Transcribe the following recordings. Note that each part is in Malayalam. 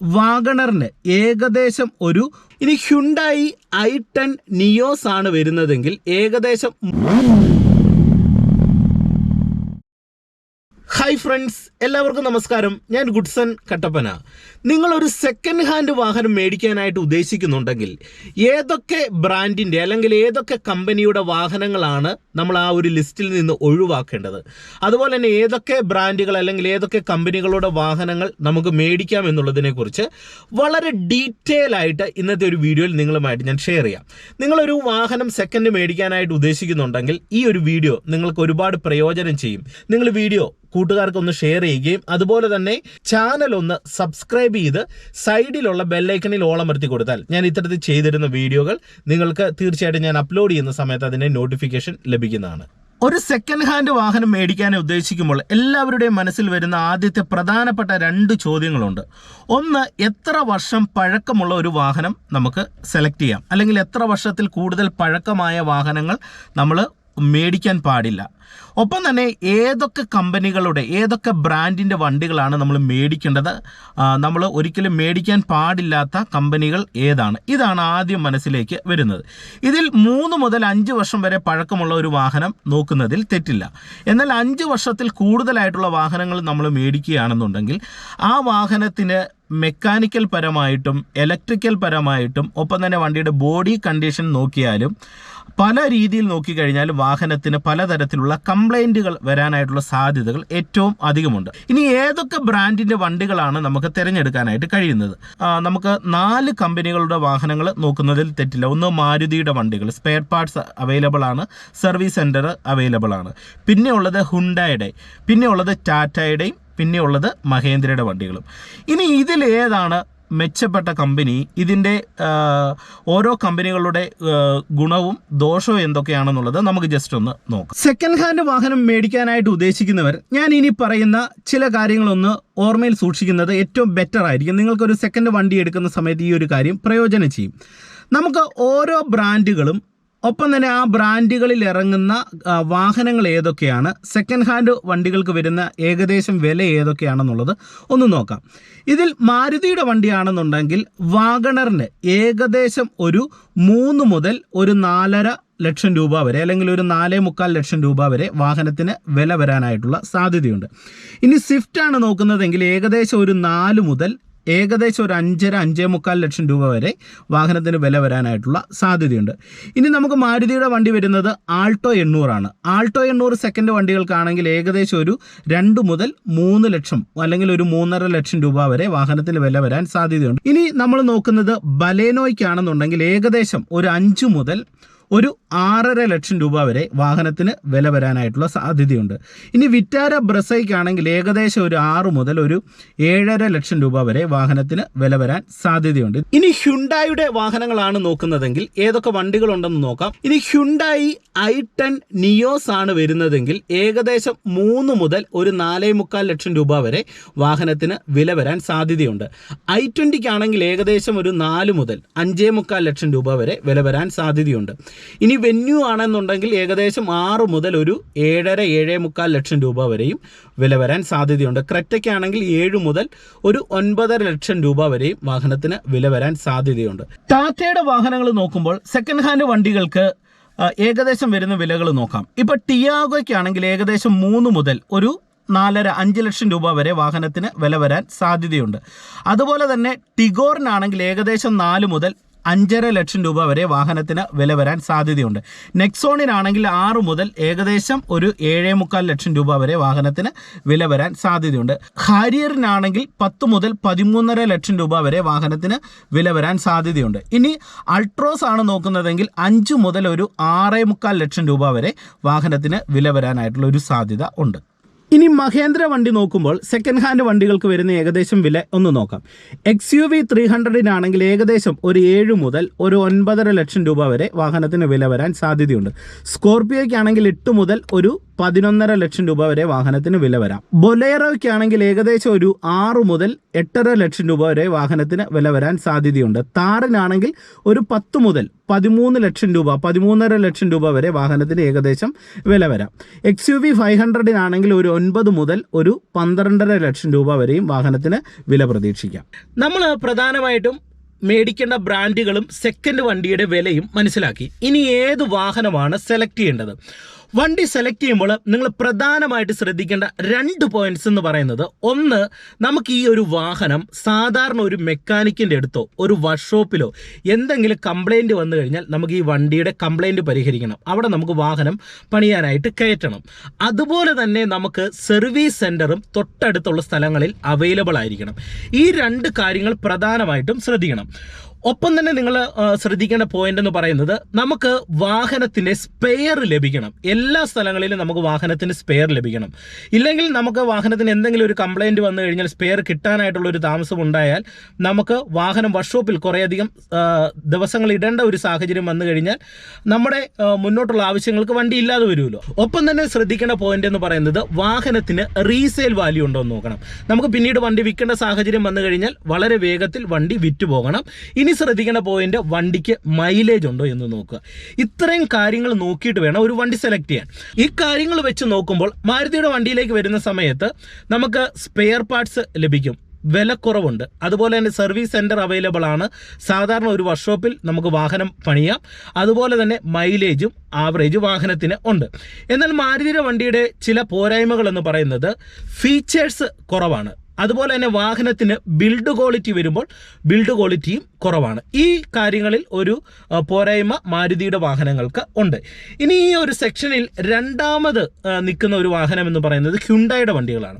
വാഗണറിന് ഏകദേശം ഒരു ഇനി ഹ്യുണ്ടായി ഐ ടെൻ നിയോസ് ആണ് വരുന്നതെങ്കിൽ ഏകദേശം ഹായ് ഫ്രണ്ട്സ് എല്ലാവർക്കും നമസ്കാരം. ഞാൻ ഗുഡ്സൺ കട്ടപ്പന. നിങ്ങളൊരു സെക്കൻഡ് ഹാൻഡ് വാഹനം മേടിക്കാനായിട്ട് ഉദ്ദേശിക്കുന്നുണ്ടെങ്കിൽ ഏതൊക്കെ ബ്രാൻഡിന്റെ അല്ലെങ്കിൽ ഏതൊക്കെ കമ്പനിയുടെ വാഹനങ്ങളാണ് നമ്മൾ ആ ഒരു ലിസ്റ്റിൽ നിന്ന് ഒഴിവാക്കേണ്ടത്? അതുപോലെ തന്നെ ഏതൊക്കെ ബ്രാൻഡുകൾ അല്ലെങ്കിൽ ഏതൊക്കെ കമ്പനികളുടെ വാഹനങ്ങൾ നമുക്ക് മേടിക്കാം എന്നുള്ളതിനെക്കുറിച്ച് വളരെ ഡീറ്റെയിൽ ആയിട്ട് ഇന്നത്തെ ഒരു വീഡിയോയിൽ നിങ്ങളുമായിട്ട് ഞാൻ ഷെയർ ചെയ്യാം. നിങ്ങളൊരു വാഹനം സെക്കൻഡ് മേടിക്കാനായിട്ട് ഉദ്ദേശിക്കുന്നുണ്ടെങ്കിൽ ഈ ഒരു വീഡിയോ നിങ്ങൾക്ക് ഒരുപാട് പ്രയോജനം ചെയ്യും. നിങ്ങൾ വീഡിയോ കൂട്ടുകാർക്ക് ഒന്ന് ഷെയർ ചെയ്യുകയും അതുപോലെ തന്നെ ചാനൽ ഒന്ന് സബ്സ്ക്രൈബ് ചെയ്ത് സൈഡിലുള്ള ബെല്ലൈക്കണിൽ ഓളമർത്തി കൊടുത്താൽ ഞാൻ ഇത്തരത്തിൽ ചെയ്തിരുന്ന വീഡിയോകൾ നിങ്ങൾക്ക് തീർച്ചയായിട്ടും ഞാൻ അപ്ലോഡ് ചെയ്യുന്ന സമയത്ത് അതിന്റെ നോട്ടിഫിക്കേഷൻ ലഭിക്കുന്നതാണ്. ഒരു സെക്കൻഡ് ഹാൻഡ് വാഹനം മേടിക്കാൻ ഉദ്ദേശിക്കുമ്പോൾ എല്ലാവരുടെയും മനസ്സിൽ വരുന്ന ആദ്യത്തെ പ്രധാനപ്പെട്ട രണ്ട് ചോദ്യങ്ങളുണ്ട്. ഒന്ന് എത്ര വർഷം പഴക്കമുള്ള ഒരു വാഹനം നമുക്ക് സെലക്ട് ചെയ്യാം? അല്ലെങ്കിൽ എത്ര വർഷത്തിൽ കൂടുതൽ പഴക്കമായ വാഹനങ്ങൾ നമ്മൾ മേടിക്കാൻ പാടില്ല. ഒപ്പം തന്നെ ഏതൊക്കെ കമ്പനികളുടെ ഏതൊക്കെ ബ്രാൻഡിന്റെ വണ്ടികളാണ് നമ്മൾ മേടിക്കേണ്ടത്? നമ്മൾ ഒരിക്കലും മേടിക്കാൻ പാടില്ലാത്ത കമ്പനികൾ ഏതാണ്? ഇതാണ് ആദ്യം മനസ്സിലേക്ക് വരുന്നത്. ഇതിൽ മൂന്ന് മുതൽ അഞ്ച് വർഷം വരെ പഴക്കമുള്ള ഒരു വാഹനം നോക്കുന്നതിൽ തെറ്റില്ല. എന്നാൽ അഞ്ച് വർഷത്തിൽ കൂടുതലായിട്ടുള്ള വാഹനങ്ങൾ നമ്മൾ മേടിക്കുകയാണെന്നുണ്ടെങ്കിൽ ആ വാഹനത്തിന് മെക്കാനിക്കൽ പരമായിട്ടും ഇലക്ട്രിക്കൽ പരമായിട്ടും ഒപ്പം തന്നെ വണ്ടിയുടെ ബോഡി കണ്ടീഷൻ നോക്കിയാലും പല രീതിയിൽ നോക്കിക്കഴിഞ്ഞാൽ വാഹനത്തിന് പലതരത്തിലുള്ള കംപ്ലൈന്റുകൾ വരാനായിട്ടുള്ള സാധ്യതകൾ ഏറ്റവും അധികമുണ്ട്. ഇനി ഏതൊക്കെ ബ്രാൻഡിന്റെ വണ്ടികളാണ് നമുക്ക് തിരഞ്ഞെടുക്കാനായിട്ട് കഴിയുന്നത്? നമുക്ക് നാല് കമ്പനികളുടെ വാഹനങ്ങൾ നോക്കുന്നതിൽ തെറ്റില്ല. ഒന്ന് മാരുതിയുടെ വണ്ടികൾ സ്പെയർ പാർട്സ് അവൈലബിൾ ആണ് സർവീസ് സെന്റർ അവൈലബിൾ ആണ്. പിന്നെ ഉള്ളത് ഹുണ്ടായുടെ പിന്നെ ഉള്ളത് ടാറ്റയുടെയും പിന്നെ ഉള്ളത് മഹേന്ദ്രയുടെ വണ്ടികളും. ഇനി ഇതിൽ ഏതാണ് മെച്ചപ്പെട്ട കമ്പനി ഇതിന്റെ ഓരോ കമ്പനികളുടെ ഗുണവും ദോഷവും എന്തൊക്കെയാണെന്നുള്ളത് നമുക്ക് ജസ്റ്റ് ഒന്ന് നോക്കാം. സെക്കൻഡ് ഹാൻഡ് വാഹനം മേടിക്കാനായിട്ട് ഉദ്ദേശിക്കുന്നവർ ഞാൻ ഇനി പറയുന്ന ചില കാര്യങ്ങളൊന്ന് ഓർമ്മയിൽ സൂക്ഷിക്കുന്നത് ഏറ്റവും ബെറ്റർ ആയിരിക്കും. നിങ്ങൾക്കൊരു സെക്കൻഡ് വണ്ടി എടുക്കുന്ന സമയത്ത് ഈ ഒരു കാര്യം പ്രയോജനം ചെയ്യും. നമുക്ക് ഓരോ ബ്രാൻഡുകളും ഒപ്പം തന്നെ ആ ബ്രാൻഡുകളിൽ ഇറങ്ങുന്ന വാഹനങ്ങൾ ഏതൊക്കെയാണ് സെക്കൻഡ് ഹാൻഡ് വണ്ടികൾക്ക് വരുന്ന ഏകദേശം വില ഏതൊക്കെയാണെന്നുള്ളത് ഒന്ന് നോക്കാം. ഇതിൽ മാരുതിയുടെ വണ്ടിയാണെന്നുണ്ടെങ്കിൽ വാഗണറിന് ഏകദേശം ഒരു മൂന്ന് മുതൽ ഒരു നാലര ലക്ഷം രൂപ വരെ അല്ലെങ്കിൽ ഒരു നാലേ മുക്കാൽ ലക്ഷം രൂപ വരെ വാഹനത്തിന് വില വരാനായിട്ടുള്ള സാധ്യതയുണ്ട്. ഇനി സ്വിഫ്റ്റ് ആണ് നോക്കുന്നതെങ്കിൽ ഏകദേശം ഒരു നാല് മുതൽ ഏകദേശം ഒരു അഞ്ചര അഞ്ചേ മുക്കാൽ ലക്ഷം രൂപ വരെ വാഹനത്തിന് വില വരാനായിട്ടുള്ള സാധ്യതയുണ്ട്. ഇനി നമുക്ക് മാരുതിയുടെ വണ്ടി വരുന്നത് ആൾട്ടോ എണ്ണൂറാണ്. ആൾട്ടോ എണ്ണൂറ് സെക്കൻഡ് വണ്ടികൾക്കാണെങ്കിൽ ഏകദേശം ഒരു രണ്ട് മുതൽ മൂന്ന് ലക്ഷം അല്ലെങ്കിൽ ഒരു മൂന്നര ലക്ഷം രൂപ വരെ വാഹനത്തിന് വില വരാൻ സാധ്യതയുണ്ട്. ഇനി നമ്മൾ നോക്കുന്നത് ബലേനോയ്ക്കാണെന്നുണ്ടെങ്കിൽ ഏകദേശം ഒരു അഞ്ച് മുതൽ ഒരു ആറര ലക്ഷം രൂപ വരെ വാഹനത്തിന് വില വരാനായിട്ടുള്ള സാധ്യതയുണ്ട്. ഇനി വിറ്റാര ബ്രസൈക്കാണെങ്കിൽ ഏകദേശം ഒരു ആറ് മുതൽ ഒരു ഏഴര ലക്ഷം രൂപ വരെ വാഹനത്തിന് വില വരാൻ സാധ്യതയുണ്ട്. ഇനി ഹ്യുണ്ടായുടെ വാഹനങ്ങളാണ് നോക്കുന്നതെങ്കിൽ ഏതൊക്കെ വണ്ടികളുണ്ടെന്ന് നോക്കാം. ഇനി ഹ്യുണ്ടായി ഐ ടെൻ നിയോസ് ആണ് വരുന്നതെങ്കിൽ ഏകദേശം മൂന്ന് മുതൽ ഒരു നാലേ മുക്കാൽ ലക്ഷം രൂപ വരെ വാഹനത്തിന് വില വരാൻ സാധ്യതയുണ്ട്. ഐ ട്വന്റിക്കാണെങ്കിൽ ഏകദേശം ഒരു നാല് മുതൽ അഞ്ചേ മുക്കാൽ ലക്ഷം രൂപ വരെ വില വരാൻ സാധ്യതയുണ്ട്. ഇനി വെന്യൂ ആണെന്നുണ്ടെങ്കിൽ ഏകദേശം ആറ് മുതൽ ഒരു ഏഴര ഏഴേ മുക്കാൽ ലക്ഷം രൂപ വരെയും വില വരാൻ സാധ്യതയുണ്ട്. ക്രെറ്റയ്ക്കാണെങ്കിൽ ഏഴ് മുതൽ ഒരു ഒൻപതര ലക്ഷം രൂപ വരെയും വാഹനത്തിന് വില വരാൻ സാധ്യതയുണ്ട്. ടാറ്റയുടെ വാഹനങ്ങൾ നോക്കുമ്പോൾ സെക്കൻഡ് ഹാൻഡ് വണ്ടികൾക്ക് ഏകദേശം വരുന്ന വിലകൾ നോക്കാം. ഇപ്പൊ ടിയാഗോയ്ക്കാണെങ്കിൽ ഏകദേശം മൂന്ന് മുതൽ ഒരു നാലര അഞ്ച് ലക്ഷം രൂപ വരെ വാഹനത്തിന് വില വരാൻ സാധ്യതയുണ്ട്. അതുപോലെ തന്നെ ടിഗോറിനാണെങ്കിൽ ഏകദേശം നാല് മുതൽ അഞ്ചര ലക്ഷം രൂപ വരെ വാഹനത്തിന് വില വരാൻ സാധ്യതയുണ്ട്. നെക്സോണിനാണെങ്കിൽ ആറ് മുതൽ ഏകദേശം ഒരു ഏഴേ മുക്കാൽ ലക്ഷം രൂപ വരെ വാഹനത്തിന് വില വരാൻ സാധ്യതയുണ്ട്. ഹാരിയറിനാണെങ്കിൽ പത്ത് മുതൽ പതിമൂന്നര ലക്ഷം രൂപ വരെ വാഹനത്തിന് വില വരാൻ സാധ്യതയുണ്ട്. ഇനി അൾട്രോസ് ആണ് നോക്കുന്നതെങ്കിൽ അഞ്ച് മുതൽ ഒരു ആറേ മുക്കാൽ ലക്ഷം രൂപ വരെ വാഹനത്തിന് വില വരാനായിട്ടുള്ള ഒരു സാധ്യത ഉണ്ട്. ഇനി മഹേന്ദ്ര വണ്ടി നോക്കുമ്പോൾ സെക്കൻഡ് ഹാൻഡ് വണ്ടികൾക്ക് വരുന്ന ഏകദേശം വില ഒന്ന് നോക്കാം. എക്സ് യു വി ത്രീ ഹൺഡ്രഡിനാണെങ്കിൽ ഏകദേശം ഒരു ഏഴ് മുതൽ ഒരു ഒൻപതര ലക്ഷം രൂപ വരെ വാഹനത്തിന് വില വരാൻ സാധ്യതയുണ്ട്. സ്കോർപിയോയ്ക്കാണെങ്കിൽ എട്ട് മുതൽ ഒരു പതിനൊന്നര ലക്ഷം രൂപ വരെ വാഹനത്തിന് വില വരാം. ബൊലേറോയ്ക്കാണെങ്കിൽ ഏകദേശം ഒരു ആറ് മുതൽ എട്ടര ലക്ഷം രൂപ വരെ വാഹനത്തിന് വില വരാൻ സാധ്യതയുണ്ട്. താറിനാണെങ്കിൽ ഒരു പത്ത് മുതൽ പതിമൂന്ന് ലക്ഷം രൂപ പതിമൂന്നര ലക്ഷം രൂപ വരെ വാഹനത്തിന് ഏകദേശം വില വരാം. എക്സ് യു വി ഫൈവ് ഹൺഡ്രഡിനാണെങ്കിൽ ഒരു ഒൻപത് മുതൽ ഒരു പന്ത്രണ്ടര ലക്ഷം രൂപ വരെയും വാഹനത്തിന് വില പ്രതീക്ഷിക്കാം. നമ്മൾ പ്രധാനമായിട്ടും മേടിക്കേണ്ട ബ്രാൻഡുകളും സെക്കൻഡ് വണ്ടിയുടെ വിലയും മനസ്സിലാക്കി. ഇനി ഏത് വാഹനമാണ് സെലക്ട് ചെയ്യേണ്ടത്? വണ്ടി സെലക്ട് ചെയ്യുമ്പോൾ നിങ്ങൾ പ്രധാനമായിട്ട് ശ്രദ്ധിക്കേണ്ട രണ്ട് പോയിന്റ്സ് എന്ന് പറയുന്നത്. ഒന്ന് നമുക്ക് ഈ ഒരു വാഹനം സാധാരണ ഒരു മെക്കാനിക്കിന്റെ അടുത്തോ ഒരു വർക്ക്ഷോപ്പിലോ എന്തെങ്കിലും കംപ്ലൈന്റ് വന്നു കഴിഞ്ഞാൽ നമുക്ക് ഈ വണ്ടിയുടെ കംപ്ലൈന്റ് പരിഹരിക്കണം. അവിടെ നമുക്ക് വാഹനം പണിയാനായിട്ട് കയറ്റണം. അതുപോലെ തന്നെ നമുക്ക് സർവീസ് സെന്ററും തൊട്ടടുത്തുള്ള സ്ഥലങ്ങളിൽ അവൈലബിൾ ആയിരിക്കണം. ഈ രണ്ട് കാര്യങ്ങൾ പ്രധാനമായിട്ടും ശ്രദ്ധിക്കണം. ഒപ്പം തന്നെ നിങ്ങൾ ശ്രദ്ധിക്കേണ്ട പോയിന്റ് എന്ന് പറയുന്നത് നമുക്ക് വാഹനത്തിന്റെ സ്പെയർ ലഭിക്കണം. എല്ലാ സ്ഥലങ്ങളിലും നമുക്ക് വാഹനത്തിന് സ്പെയർ ലഭിക്കണം. ഇല്ലെങ്കിൽ നമുക്ക് വാഹനത്തിന് എന്തെങ്കിലും ഒരു കംപ്ലൈന്റ് വന്നു കഴിഞ്ഞാൽ സ്പെയർ കിട്ടാനായിട്ടുള്ള ഒരു താമസം ഉണ്ടായാൽ നമുക്ക് വാഹനം വർക്ക്ഷോപ്പിൽ കുറേയധികം ദിവസങ്ങൾ ഇടേണ്ട ഒരു സാഹചര്യം വന്നു കഴിഞ്ഞാൽ നമ്മുടെ മുന്നോട്ടുള്ള ആവശ്യങ്ങൾക്ക് വണ്ടി ഇല്ലാതെ വരുമല്ലോ. ഒപ്പം തന്നെ ശ്രദ്ധിക്കേണ്ട പോയിന്റ് എന്ന് പറയുന്നത് വാഹനത്തിന് റീസെയിൽ വാല്യൂ ഉണ്ടോ എന്ന് നോക്കണം. നമുക്ക് പിന്നീട് വണ്ടി വിൽക്കേണ്ട സാഹചര്യം വന്നു കഴിഞ്ഞാൽ വളരെ വേഗത്തിൽ വണ്ടി വിറ്റ് പോകണം ഇനി ശ്രദ്ധിക്കേണ്ട പോയിന്റ് വണ്ടിക്ക് മൈലേജ് ഉണ്ടോ എന്ന് നോക്കുക. ഇത്രയും കാര്യങ്ങൾ നോക്കിയിട്ട് വേണം ഒരു വണ്ടി സെലക്ട് ചെയ്യാൻ. ഈ കാര്യങ്ങൾ വെച്ച് നോക്കുമ്പോൾ മാരുതിയുടെ വണ്ടിയിലേക്ക് വരുന്ന സമയത്ത് നമുക്ക് സ്പെയർ പാർട്സ് ലഭിക്കും. വിലക്കുറവുണ്ട് അതുപോലെ തന്നെ സർവീസ് സെന്റർ അവൈലബിൾ ആണ്. സാധാരണ ഒരു വർക്ക്ഷോപ്പിൽ നമുക്ക് വാഹനം പണിയാം. അതുപോലെ തന്നെ മൈലേജും ആവറേജ് വാഹനത്തിന് ഉണ്ട്. എന്നാൽ മാരുതിയുടെ വണ്ടിയുടെ ചില പോരായ്മകൾ എന്ന് പറയുന്നത് ഫീച്ചേഴ്സ് കുറവാണ്. അതുപോലെ തന്നെ വാഹനത്തിന് ബിൽഡ് ക്വാളിറ്റി വരുമ്പോൾ ബിൽഡ് ക്വാളിറ്റിയും കുറവാണ്. ഈ കാര്യങ്ങളിൽ ഒരു പോരായ്മ മാരുതിയുടെ വാഹനങ്ങൾക്ക് ഉണ്ട്. ഇനി ഈ ഒരു സെക്ഷനിൽ രണ്ടാമത് നിൽക്കുന്ന ഒരു വാഹനം എന്ന് പറയുന്നത് ഹ്യുണ്ടായുടെ വണ്ടികളാണ്.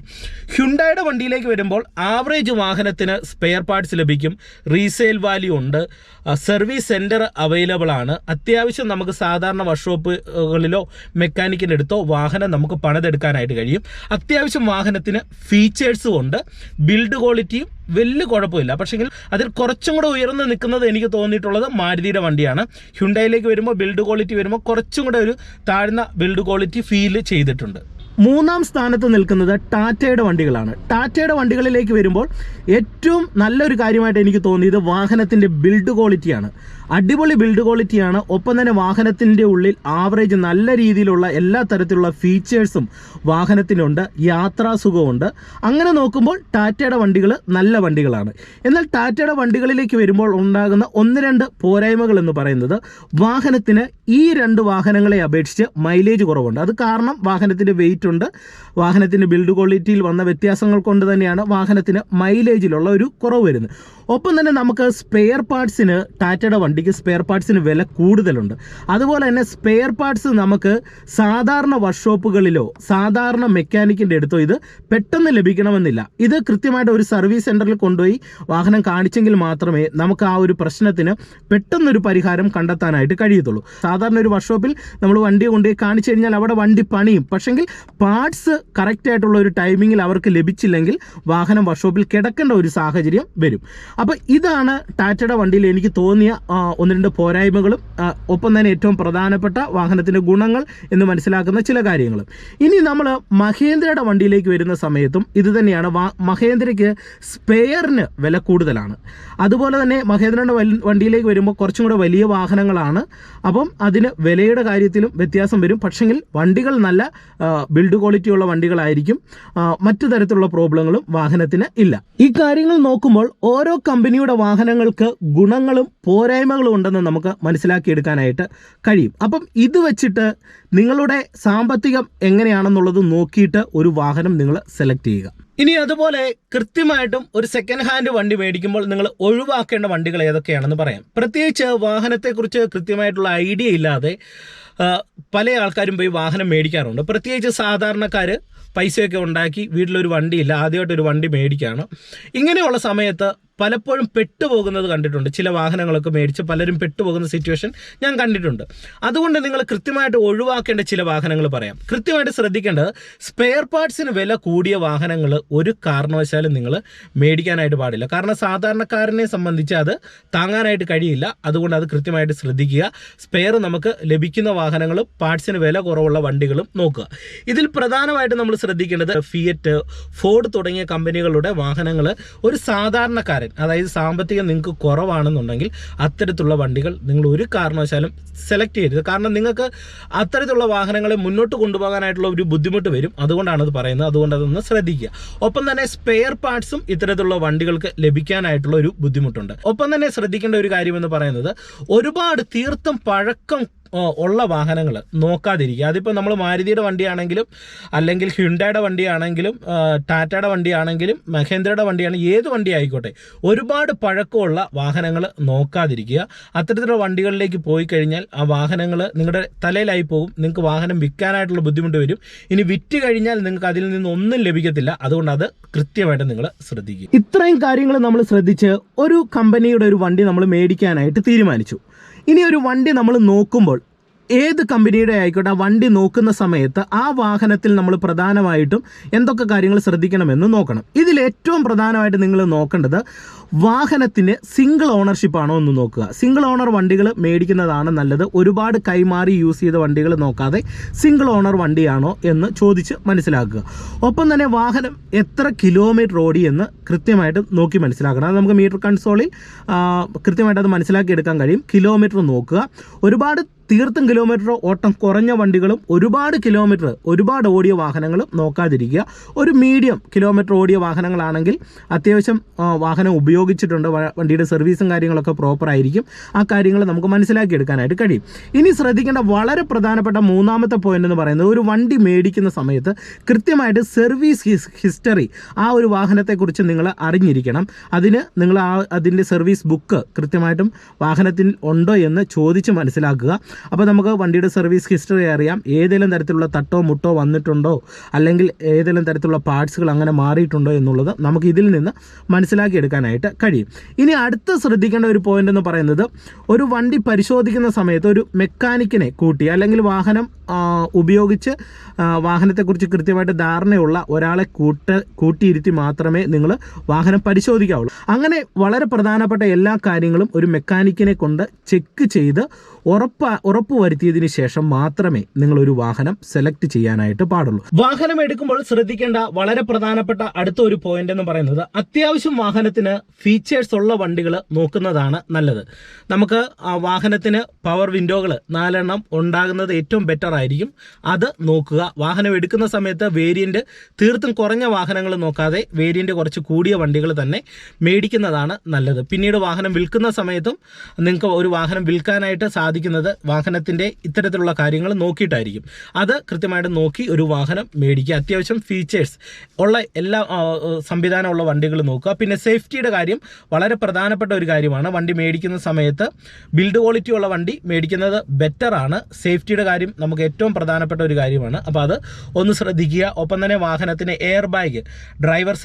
ഹ്യുണ്ടായുടെ വണ്ടിയിലേക്ക് വരുമ്പോൾ ആവറേജ് വാഹനത്തിന് സ്പെയർ പാർട്സ് ലഭിക്കും. റീസെയിൽ വാല്യൂ ഉണ്ട്. സർവീസ് സെന്റർ അവൈലബിൾ ആണ്. അത്യാവശ്യം നമുക്ക് സാധാരണ വർക്ക്ഷോപ്പുകളിലോ മെക്കാനിക്കിന്റെ അടുത്തോ വാഹനം നമുക്ക് പണിതെടുക്കാനായിട്ട് കഴിയും. അത്യാവശ്യം വാഹനത്തിന് ഫീച്ചേഴ്സും ഉണ്ട്. ബിൽഡ് ക്വാളിറ്റിയും വലിയ കുഴപ്പമില്ല. പക്ഷേങ്കിൽ അതിൽ കുറച്ചും കൂടെ ഉയർന്ന് നിൽക്കുന്നത് എനിക്ക് തോന്നിയിട്ടുള്ളത് മാരുതിയുടെ വണ്ടിയാണ്. ഹ്യുണ്ടായിലേക്ക് വരുമ്പോൾ ബിൽഡ് ക്വാളിറ്റി വരുമ്പോൾ കുറച്ചും കൂടെ ഒരു താഴ്ന്ന ബിൽഡ് ക്വാളിറ്റി ഫീൽ ചെയ്തിട്ടുണ്ട്. മൂന്നാം സ്ഥാനത്ത് നിൽക്കുന്നത് ടാറ്റയുടെ വണ്ടികളാണ്. ടാറ്റയുടെ വണ്ടികളിലേക്ക് വരുമ്പോൾ ഏറ്റവും നല്ലൊരു കാര്യമായിട്ട് എനിക്ക് തോന്നിയത് വാഹനത്തിന്റെ ബിൽഡ് ക്വാളിറ്റിയാണ് അടിപൊളി ബിൽഡ് ക്വാളിറ്റിയാണ് ഒപ്പം തന്നെ വാഹനത്തിന്റെ ഉള്ളിൽ ആവറേജ് നല്ല രീതിയിലുള്ള എല്ലാ തരത്തിലുള്ള ഫീച്ചേഴ്സും വാഹനത്തിനുണ്ട്. യാത്രാസുഖമുണ്ട് അങ്ങനെ നോക്കുമ്പോൾ ടാറ്റയുടെ വണ്ടികൾ നല്ല വണ്ടികളാണ്. എന്നാൽ ടാറ്റയുടെ വണ്ടികളിലേക്ക് വരുമ്പോൾ ഉണ്ടാകുന്ന ഒന്ന് രണ്ട് പോരായ്മകൾ എന്ന് പറയുന്നത് വാഹനത്തിന് ഈ രണ്ട് വാഹനങ്ങളെ അപേക്ഷിച്ച് മൈലേജ് കുറവുണ്ട്. അത് കാരണം വാഹനത്തിന്റെ വെയിറ്റ് ഉണ്ട് വാഹനത്തിന്റെ ബിൽഡ് ക്വാളിറ്റിയിൽ വന്ന വ്യത്യാസങ്ങൾ കൊണ്ട് തന്നെയാണ് വാഹനത്തിന് മൈലേജിലുള്ള ഒരു കുറവ് വരുന്നത്. ഒപ്പം തന്നെ നമുക്ക് സ്പെയർ പാർട്സിന് ടാറ്റയുടെ വണ്ടിക്ക് സ്പെയർ പാർട്സിന് വില കൂടുതലുണ്ട്. അതുപോലെ തന്നെ സ്പെയർ പാർട്സ് നമുക്ക് സാധാരണ വർക്ക്ഷോപ്പുകളിലോ സാധാരണ മെക്കാനിക്കിന്റെ അടുത്തോ ഇത് പെട്ടെന്ന് ലഭിക്കണമെന്നില്ല. ഇത് കൃത്യമായിട്ട് ഒരു സർവീസ് സെന്ററിൽ കൊണ്ടുപോയി വാഹനം കാണിച്ചെങ്കിൽ മാത്രമേ നമുക്ക് ആ ഒരു പ്രശ്നത്തിന് പെട്ടെന്നൊരു പരിഹാരം കണ്ടെത്താനായിട്ട് കഴിയത്തുള്ളൂ. സാധാരണ ഒരു വർക്ക്ഷോപ്പിൽ നമ്മൾ വണ്ടി കൊണ്ടുപോയി കാണിച്ചു കഴിഞ്ഞാൽ അവിടെ വണ്ടി പണിയും. പക്ഷെങ്കിൽ പാർട്സ് കറക്റ്റ് ആയിട്ടുള്ള ഒരു ടൈമിങ്ങിൽ അവർക്ക് ലഭിച്ചില്ലെങ്കിൽ വാഹനം വർക്ക്ഷോപ്പിൽ കിടക്കേണ്ട ഒരു സാഹചര്യം വരും. അപ്പോൾ ഇതാണ് ടാറ്റയുടെ വണ്ടിയിൽ എനിക്ക് തോന്നിയ ഒന്ന് രണ്ട് പോരായ്മകളും ഒപ്പം തന്നെ ഏറ്റവും പ്രധാനപ്പെട്ട വാഹനത്തിന്റെ ഗുണങ്ങൾ എന്ന് മനസ്സിലാക്കുന്ന ചില കാര്യങ്ങളും. ഇനി നമ്മൾ മഹേന്ദ്രയുടെ വണ്ടിയിലേക്ക് വരുന്ന സമയത്തും ഇത് തന്നെയാണ് മഹേന്ദ്രയ്ക്ക് സ്പെയറിന് വില കൂടുതലാണ്. അതുപോലെ തന്നെ മഹേന്ദ്രയുടെ വണ്ടിയിലേക്ക് വരുമ്പോൾ കുറച്ചും കൂടെ വലിയ വാഹനങ്ങളാണ്. അപ്പം അതിന് വിലയുടെ കാര്യത്തിലും വ്യത്യാസം വരും. പക്ഷെങ്കിൽ വണ്ടികൾ നല്ല ബിൽഡ് ക്വാളിറ്റി ഉള്ള വണ്ടികളായിരിക്കും മറ്റു തരത്തിലുള്ള പ്രോബ്ലങ്ങളും വാഹനത്തിന് ഇല്ല. ഈ കാര്യങ്ങൾ നോക്കുമ്പോൾ ഓരോ കമ്പനിയുടെ വാഹനങ്ങൾക്ക് ഗുണങ്ങളും പോരായ്മകളും ഉണ്ടെന്ന് നമുക്ക് മനസ്സിലാക്കിയെടുക്കാനായിട്ട് കഴിയും. അപ്പം ഇത് വെച്ചിട്ട് നിങ്ങളുടെ സാമ്പത്തികം എങ്ങനെയാണെന്നുള്ളത് നോക്കിയിട്ട് ഒരു വാഹനം നിങ്ങൾ സെലക്ട് ചെയ്യുക. ഇനി അതുപോലെ കൃത്യമായിട്ടും ഒരു സെക്കൻഡ് ഹാൻഡ് വണ്ടി മേടിക്കുമ്പോൾ നിങ്ങൾ ഒഴിവാക്കേണ്ട വണ്ടികൾ ഏതൊക്കെയാണെന്ന് പറയാം. പ്രത്യേകിച്ച് വാഹനത്തെക്കുറിച്ച് കൃത്യമായിട്ടുള്ള ഐഡിയ ഇല്ലാതെ പല ആൾക്കാരും പോയി വാഹനം മേടിക്കാറുണ്ട്. പ്രത്യേകിച്ച് സാധാരണക്കാർ പൈസയൊക്കെ ഉണ്ടാക്കി വീട്ടിലൊരു വണ്ടിയില്ല. ആദ്യമായിട്ടൊരു വണ്ടി മേടിക്കുകയാണ് ഇങ്ങനെയുള്ള സമയത്ത് പലപ്പോഴും പെട്ടുപോകുന്നത് കണ്ടിട്ടുണ്ട്. ചില വാഹനങ്ങളൊക്കെ മേടിച്ച് പലരും പെട്ടുപോകുന്ന സിറ്റുവേഷൻ ഞാൻ കണ്ടിട്ടുണ്ട്. അതുകൊണ്ട് നിങ്ങൾ കൃത്യമായിട്ട് ഒഴിവാക്കേണ്ട ചില വാഹനങ്ങൾ പറയാം. കൃത്യമായിട്ട് ശ്രദ്ധിക്കേണ്ടത് സ്പെയർ പാർട്സിന് വില കൂടിയ വാഹനങ്ങൾ ഒരു കാരണവശാലും നിങ്ങൾ മേടിക്കാനായിട്ട് പാടില്ല. കാരണം സാധാരണക്കാരനെ സംബന്ധിച്ച് അത് താങ്ങാനായിട്ട് കഴിയില്ല. അതുകൊണ്ട് അത് കൃത്യമായിട്ട് ശ്രദ്ധിക്കുക. സ്പെയർ നമുക്ക് ലഭിക്കുന്ന വാഹനങ്ങളും പാർട്സിന് വില കുറവുള്ള വണ്ടികളും നോക്കുക. ഇതിൽ പ്രധാനമായിട്ട് നമ്മൾ ശ്രദ്ധിക്കേണ്ടത് ഫിയറ്റ് ഫോർഡ് തുടങ്ങിയ കമ്പനികളുടെ വാഹനങ്ങൾ ഒരു സാധാരണക്കാരൻ അതായത് സാമ്പത്തികം നിങ്ങൾക്ക് കുറവാണെന്നുണ്ടെങ്കിൽ അത്തരത്തിലുള്ള വണ്ടികൾ നിങ്ങൾ ഒരു കാരണവശാലും സെലക്ട് ചെയ്യരുത്. കാരണം നിങ്ങൾക്ക് അത്തരത്തിലുള്ള വാഹനങ്ങളെ മുന്നോട്ട് കൊണ്ടുപോകാനായിട്ടുള്ള ഒരു ബുദ്ധിമുട്ട് വരും. അതുകൊണ്ടാണ് അത് പറയുന്നത്. അതുകൊണ്ട് അതൊന്ന് ശ്രദ്ധിക്കുക. ഒപ്പം തന്നെ സ്പെയർ പാർട്സും ഇത്തരത്തിലുള്ള വണ്ടികൾക്ക് ലഭിക്കാനായിട്ടുള്ള ഒരു ബുദ്ധിമുട്ടുണ്ട്. ഒപ്പം തന്നെ ശ്രദ്ധിക്കേണ്ട ഒരു കാര്യമെന്ന് പറയുന്നത് ഒരുപാട് തീർത്തും പഴക്കം ഉള്ള വാഹനങ്ങൾ നോക്കാതിരിക്കുക. അതിപ്പോൾ നമ്മൾ മാരുതിയുടെ വണ്ടിയാണെങ്കിലും അല്ലെങ്കിൽ ഹ്യുണ്ടയുടെ വണ്ടിയാണെങ്കിലും ടാറ്റയുടെ വണ്ടിയാണെങ്കിലും മഹേന്ദ്രയുടെ വണ്ടിയാണെങ്കിലും ഏത് വണ്ടി ആയിക്കോട്ടെ ഒരുപാട് പഴക്കമുള്ള വാഹനങ്ങൾ നോക്കാതിരിക്കുക. അത്തരത്തിലുള്ള വണ്ടികളിലേക്ക് പോയി കഴിഞ്ഞാൽ ആ വാഹനങ്ങൾ നിങ്ങളുടെ തലയിലായി പോകും നിങ്ങൾക്ക് വാഹനം വിൽക്കാനായിട്ടുള്ള ബുദ്ധിമുട്ട് വരും. ഇനി വിറ്റ് കഴിഞ്ഞാൽ നിങ്ങൾക്ക് അതിൽ നിന്ന് ഒന്നും ലഭിക്കത്തില്ല. അതുകൊണ്ട് അത് കൃത്യമായിട്ട് നിങ്ങൾ ശ്രദ്ധിക്കുക. ഇത്രയും കാര്യങ്ങൾ നമ്മൾ ശ്രദ്ധിച്ച് ഒരു കമ്പനിയുടെ ഒരു വണ്ടി നമ്മൾ മേടിക്കാനായിട്ട് തീരുമാനിച്ചു. ഇനി ഒരു വണ്ടി നമ്മൾ നോക്കുമ്പോൾ ഏത് കമ്പനിയുടെ ആയിക്കോട്ടെ വണ്ടി നോക്കുന്ന സമയത്ത് ആ വാഹനത്തിൽ നമ്മൾ പ്രധാനമായിട്ടും എന്തൊക്കെ കാര്യങ്ങൾ ശ്രദ്ധിക്കണമെന്ന് നോക്കണം. ഇതിൽ ഏറ്റവും പ്രധാനമായിട്ട് നിങ്ങൾ നോക്കേണ്ടത് വാഹനത്തിന്റെ സിംഗിൾ ഓണർഷിപ്പ് ആണോ എന്ന് നോക്കുക. സിംഗിൾ ഓണർ വണ്ടികൾ മേടിക്കുന്നതാണ് നല്ലത്. ഒരുപാട് കൈമാറി യൂസ് ചെയ്ത വണ്ടികൾ നോക്കാതെ സിംഗിൾ ഓണർ വണ്ടിയാണോ എന്ന് ചോദിച്ച് മനസ്സിലാക്കുക. ഒപ്പം തന്നെ വാഹനം എത്ര കിലോമീറ്റർ ഓടി എന്ന് കൃത്യമായിട്ട് നോക്കി മനസ്സിലാക്കണം. അത് നമുക്ക് മീറ്റർ കൺസോളിൽ കൃത്യമായിട്ട് അത് മനസ്സിലാക്കി എടുക്കാൻ കഴിയും. കിലോമീറ്റർ നോക്കുക. ഒരുപാട് തീർത്തും കിലോമീറ്റർ ഓട്ടം കുറഞ്ഞ വണ്ടികളും ഒരുപാട് കിലോമീറ്റർ ഒരുപാട് ഓടിയ വാഹനങ്ങളും നോക്കാതിരിക്കുക. ഒരു മീഡിയം കിലോമീറ്റർ ഓടിയ വാഹനങ്ങളാണെങ്കിൽ അത്യാവശ്യം വാഹനം ഉപയോഗിച്ചിട്ടുണ്ട്. വണ്ടിയുടെ സർവീസും കാര്യങ്ങളൊക്കെ പ്രോപ്പർ ആയിരിക്കും. ആ കാര്യങ്ങൾ നമുക്ക് മനസ്സിലാക്കിയെടുക്കാനായിട്ട് കഴിയും. ഇനി ശ്രദ്ധിക്കേണ്ട വളരെ പ്രധാനപ്പെട്ട മൂന്നാമത്തെ പോയിന്റ് എന്ന് പറയുന്നത് ഒരു വണ്ടി മേടിക്കുന്ന സമയത്ത് കൃത്യമായിട്ട് സർവീസ് ഹിസ്റ്ററി ആ ഒരു വാഹനത്തെക്കുറിച്ച് നിങ്ങൾ അറിഞ്ഞിരിക്കണം. അതിന് നിങ്ങൾ ആ അതിന്റെ സർവീസ് ബുക്ക് കൃത്യമായിട്ടും വാഹനത്തിൽ ഉണ്ടോ എന്ന് ചോദിച്ച് മനസ്സിലാക്കുക. അപ്പോൾ നമുക്ക് വണ്ടിയുടെ സർവീസ് ഹിസ്റ്ററി അറിയാം. ഏതെങ്കിലും തരത്തിലുള്ള തട്ടോ മുട്ടോ വന്നിട്ടുണ്ടോ? അല്ലെങ്കിൽ ഏതെങ്കിലും തരത്തിലുള്ള പാർട്സുകൾ അങ്ങനെ മാറിയിട്ടുണ്ടോ എന്നുള്ളത് നമുക്ക് ഇതിൽ നിന്ന് മനസ്സിലാക്കിയെടുക്കാനായിട്ട് കഴിയും. ഇനി അടുത്ത ശ്രദ്ധിക്കേണ്ട ഒരു പോയിന്റ് എന്ന് പറയുന്നത് ഒരു വണ്ടി പരിശോധിക്കുന്ന സമയത്ത് ഒരു മെക്കാനിക്കിനെ കൂട്ടി അല്ലെങ്കിൽ വാഹനം ഉപയോഗിച്ച് വാഹനത്തെക്കുറിച്ച് കൃത്യമായിട്ട് ധാരണയുള്ള ഒരാളെ കൂട്ട കൂട്ടിയിരുത്തി മാത്രമേ നിങ്ങൾ വാഹനം പരിശോധിക്കാവുള്ളൂ. അങ്ങനെ വളരെ പ്രധാനപ്പെട്ട എല്ലാ കാര്യങ്ങളും ഒരു മെക്കാനിക്കിനെ കൊണ്ട് ചെക്ക് ചെയ്ത് ഉറപ്പ് ഉറപ്പ് വരുത്തിയതിന് ശേഷം മാത്രമേ നിങ്ങൾ ഒരു വാഹനം സെലക്ട് ചെയ്യാനായിട്ട് പാടുള്ളൂ. വാഹനം എടുക്കുമ്പോൾ ശ്രദ്ധിക്കേണ്ട വളരെ പ്രധാനപ്പെട്ട അടുത്ത ഒരു പോയിന്റ് എന്ന് പറയുന്നത് അത്യാവശ്യം വാഹനത്തിന് ഫീച്ചേഴ്സ് ഉള്ള വണ്ടികൾ നോക്കുന്നതാണ് നല്ലത്. നമുക്ക് ആ വാഹനത്തിന് പവർ വിൻഡോകൾ നാലെണ്ണം ഉണ്ടാകുന്നത് ഏറ്റവും ബെറ്റർ ആയിരിക്കും. അത് നോക്കുക. വാഹനം എടുക്കുന്ന സമയത്ത് വേരിയന്റ് തീർത്തും കുറഞ്ഞ വാഹനങ്ങൾ നോക്കാതെ വേരിയന്റ് കുറച്ച് കൂടിയ വണ്ടികൾ തന്നെ മേടിക്കുന്നതാണ് നല്ലത്. പിന്നീട് വാഹനം വിൽക്കുന്ന സമയത്തും നിങ്ങൾക്ക് ഒരു വാഹനം വിൽക്കാനായിട്ട് സാധിക്കുന്നത് വാഹനത്തിന്റെ ഇത്തരത്തിലുള്ള കാര്യങ്ങൾ നോക്കിയിട്ടായിരിക്കും. അത് കൃത്യമായിട്ട് നോക്കി ഒരു വാഹനം മേടിക്കുക. അത്യാവശ്യം ഫീച്ചേഴ്സ് ഉള്ള എല്ലാ സംവിധാനമുള്ള വണ്ടികൾ നോക്കുക. പിന്നെ സേഫ്റ്റിയുടെ കാര്യം വളരെ പ്രധാനപ്പെട്ട ഒരു കാര്യമാണ്. വണ്ടി മേടിക്കുന്ന സമയത്ത് ബിൽഡ് ക്വാളിറ്റി ഉള്ള വണ്ടി മേടിക്കുന്നത് ബെറ്ററാണ് സേഫ്റ്റിയുടെ കാര്യം നമുക്ക് ഏറ്റവും പ്രധാനപ്പെട്ട ഒരു കാര്യമാണ്. അപ്പോൾ അത് ഒന്ന് ശ്രദ്ധിക്കുക. ഒപ്പം തന്നെ വാഹനത്തിന് എയർ ബാഗ് ഡ്രൈവർ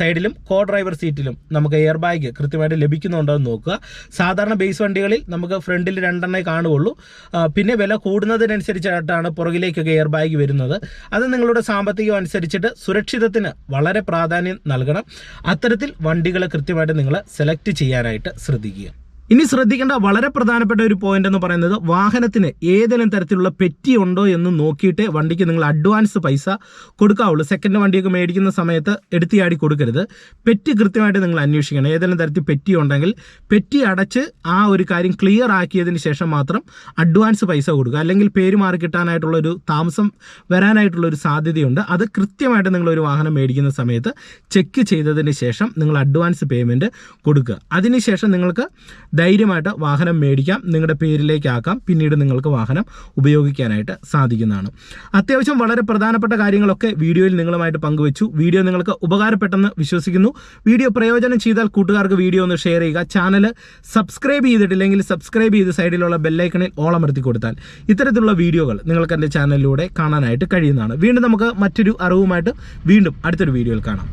സൈഡിലും കോ ഡ്രൈവർ സീറ്റിലും നമുക്ക് എയർ ബാഗ് കൃത്യമായിട്ട് ലഭിക്കുന്നുണ്ടോ എന്ന് നോക്കുക. സാധാരണ ബേസ് വണ്ടികളിൽ നമുക്ക് ഫ്രണ്ടിൽ രണ്ടെണ്ണേ കാണുകയുള്ളൂ. പിന്നെ വില കൂടുന്നതിനനുസരിച്ചായിട്ടാണ് പുറകിലേക്കൊക്കെ എയർ ബാഗ് വരുന്നത്. അത് നിങ്ങളുടെ സാമ്പത്തികം അനുസരിച്ചിട്ട് സുരക്ഷിതത്തിന് വളരെ പ്രാധാന്യം നൽകണം. അത്തരത്തിൽ വണ്ടികൾ കൃത്യമായിട്ട് നിങ്ങൾ സെലക്ട് ചെയ്യാനായിട്ട് ശ്രദ്ധിക്കുക. ഇനി ശ്രദ്ധിക്കേണ്ട വളരെ പ്രധാനപ്പെട്ട ഒരു പോയിന്റ് എന്ന് പറയുന്നത് വാഹനത്തിന് ഏതെങ്കിലും തരത്തിലുള്ള പെറ്റി ഉണ്ടോ എന്ന് നോക്കിയിട്ട് വണ്ടിക്ക് നിങ്ങൾ അഡ്വാൻസ് പൈസ കൊടുക്കാവുള്ളൂ. സെക്കൻഡ് വണ്ടിയൊക്കെ മേടിക്കുന്ന സമയത്ത് എടുത്തിയാടി കൊടുക്കരുത്. പെറ്റി കൃത്യമായിട്ട് നിങ്ങൾ അന്വേഷിക്കണം. ഏതെങ്കിലും തരത്തിൽ പെറ്റി ഉണ്ടെങ്കിൽ പെറ്റി അടച്ച് ആ ഒരു കാര്യം ക്ലിയർ ആക്കിയതിന് ശേഷം മാത്രം അഡ്വാൻസ് പൈസ കൊടുക്കുക. അല്ലെങ്കിൽ പേര് മാറി കിട്ടാനായിട്ടുള്ള ഒരു താമസം വരാനായിട്ടുള്ള ഒരു സാധ്യതയുണ്ട്. അത് കൃത്യമായിട്ട് നിങ്ങൾ ഒരു വാഹനം മേടിക്കുന്ന സമയത്ത് ചെക്ക് ചെയ്തതിന് ശേഷം നിങ്ങൾ അഡ്വാൻസ് പേയ്മെന്റ് കൊടുക്കുക. അതിനുശേഷം നിങ്ങൾക്ക് ധൈര്യമായിട്ട് വാഹനം മേടിക്കാം നിങ്ങളുടെ പേരിലേക്കാക്കാം പിന്നീട് നിങ്ങൾക്ക് വാഹനം ഉപയോഗിക്കാനായിട്ട് സാധിക്കുന്നതാണ്. അത്യാവശ്യം വളരെ പ്രധാനപ്പെട്ട കാര്യങ്ങളൊക്കെ വീഡിയോയിൽ നിങ്ങളുമായിട്ട് പങ്കുവച്ചു. വീഡിയോ നിങ്ങൾക്ക് ഉപകാരപ്പെട്ടെന്ന് വിശ്വസിക്കുന്നു. വീഡിയോ പ്രയോജനം ചെയ്താൽ കൂട്ടുകാർക്ക് വീഡിയോ ഒന്ന് ഷെയർ ചെയ്യുക. ചാനൽ സബ്സ്ക്രൈബ് ചെയ്തിട്ടില്ലെങ്കിൽ സബ്സ്ക്രൈബ് ചെയ്ത് സൈഡിലുള്ള ബെല്ലൈക്കണിൽ ഓളമർത്തി കൊടുത്താൽ ഇത്തരത്തിലുള്ള വീഡിയോകൾ നിങ്ങൾക്ക് എന്റെ ചാനലിലൂടെ കാണാനായിട്ട് കഴിയുന്നതാണ്. വീണ്ടും നമുക്ക് മറ്റൊരു അറിവുമായിട്ട് വീണ്ടും അടുത്തൊരു വീഡിയോയിൽ കാണാം.